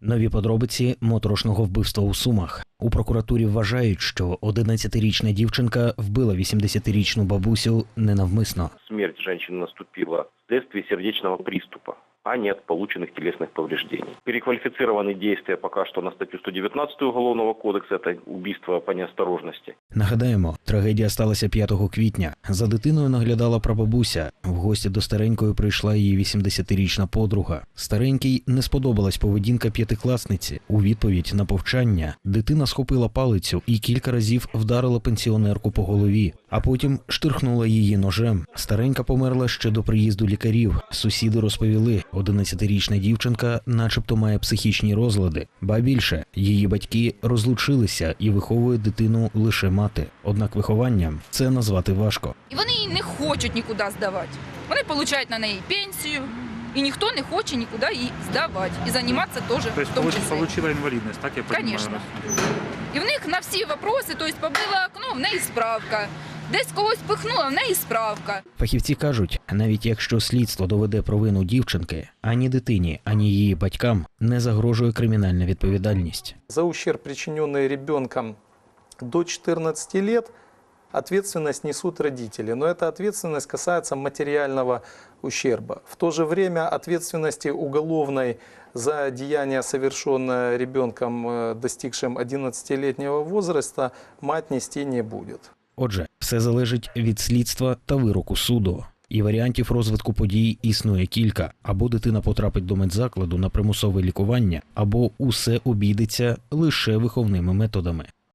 Нові подробиці моторошного вбивства у Сумах. У прокуратурі вважають, що 11-річна дівчинка вбила 80-річну бабусю ненавмисно. Смерть женщины наступила вследствие сердечного приступа, а не от полученных телесных повреждений. Переквалифицированы действия пока что на статью 119 Уголовного кодекса, это убийство по неосторожности. Нагадаємо, трагедія сталася 5 квітня. За дитиною наглядала прабабуся. В гості до старенької прийшла її 80-річна подруга. Старенькій не сподобалась поведінка п'ятикласниці. У відповідь на повчання дитина схопила палицю і кілька разів вдарила пенсіонерку по голові, а потім штирхнула її ножем. Старенька померла ще до приїзду лікарів. Сусіди розповіли, 11-річна дівчинка, начебто, має психічні розлади. Ба більше її батьки розлучилися і виховує дитину лише мати. Однак вихованням це назвати важко. І вони її не хочуть нікуди здавати. Вони отримують на неї пенсію, і ніхто не хоче нікуди її здавати. І займатися теж То в есть тому получ- числі. получила инвалидность, так я понимаю? Конечно. І в них на всі вопроси, тобто побила окно, в неї справка. Десь когось пихнула, в неї справка. Фахівці кажуть, навіть якщо слідство доведе провину дівчинки, ані дитині, ані її батькам не загрожує кримінальна відповідальність. За ущерб, причиненный ребенком до 14 лет, ответственность несут родители. Но эта ответственность касается материального ущерба. В то же время ответственности уголовной за деяние, совершенное ребенком, э, достигшим 11-летнего возраста, мать нести не будет. Отже, все залежить від слідства та вироку суду. І варіантів розвитку подій існує кілька: або дитина потрапить до медзакладу на примусове лікування, або усе обійдеться лише виховними методами.